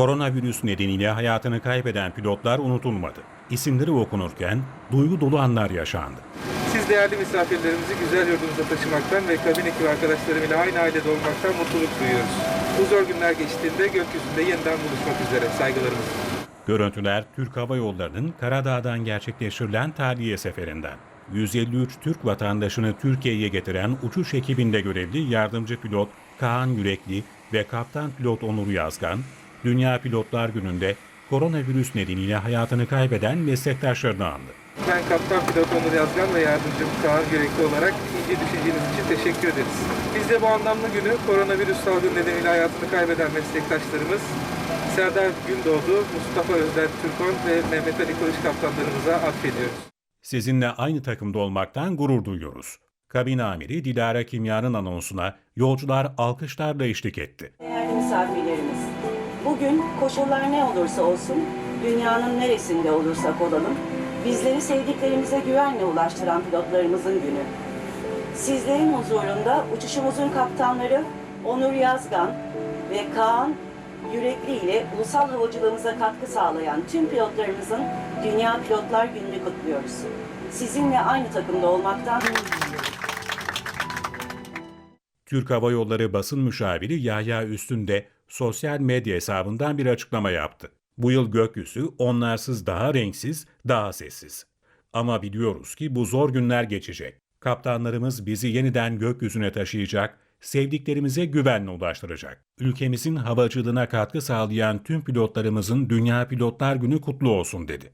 Koronavirüs nedeniyle hayatını kaybeden pilotlar unutulmadı. İsimleri okunurken duygu dolu anlar yaşandı. Siz değerli misafirlerimizi güzel yurdunuza taşımaktan ve kabin ekibi arkadaşlarımıyla aynı ailede olmaktan mutluluk duyuyoruz. Bu zor günler geçtiğinde gökyüzünde yeniden buluşmak üzere saygılarımız. Görüntüler Türk Hava Yolları'nın Karadağ'dan gerçekleştirilen tahliye seferinden. 153 Türk vatandaşını Türkiye'ye getiren uçuş ekibinde görevli yardımcı pilot Kaan Yürekli ve kaptan pilot Onur Yazgan, Dünya Pilotlar Günü'nde koronavirüs nedeniyle hayatını kaybeden meslektaşlarını andı. Ben kaptan pilot Onur Yazgan ve yardımcım Kaan Yürekli olarak ince düşünceniz için teşekkür ederiz. Biz de bu anlamlı günü koronavirüs salgını nedeniyle hayatını kaybeden meslektaşlarımız Serdar Gündoğdu, Mustafa Özden Türkon ve Mehmet Ali Kılıç kaptanlarımıza atfediyoruz. Sizinle aynı takımda olmaktan gurur duyuyoruz. Kabin amiri Dilara Kimya'nın anonsuna yolcular alkışlarla eşlik etti. Değerli misafirlerimiz, bugün koşullar ne olursa olsun, dünyanın neresinde olursak olalım, bizleri sevdiklerimize güvenle ulaştıran pilotlarımızın günü. Sizlerin huzurunda uçuşumuzun kaptanları Onur Yazgan ve Kaan Yürekli ile ulusal havacılığımıza katkı sağlayan tüm pilotlarımızın Dünya Pilotlar Günü'nü kutluyoruz. Sizinle aynı takımda olmaktan Türk Hava Yolları basın müşaviri Yahya Üstün de sosyal medya hesabından bir açıklama yaptı. Bu yıl gökyüzü onlarsız daha renksiz, daha sessiz. Ama biliyoruz ki bu zor günler geçecek. Kaptanlarımız bizi yeniden gökyüzüne taşıyacak, sevdiklerimize güvenle ulaştıracak. Ülkemizin havacılığına katkı sağlayan tüm pilotlarımızın Dünya Pilotlar Günü kutlu olsun dedi.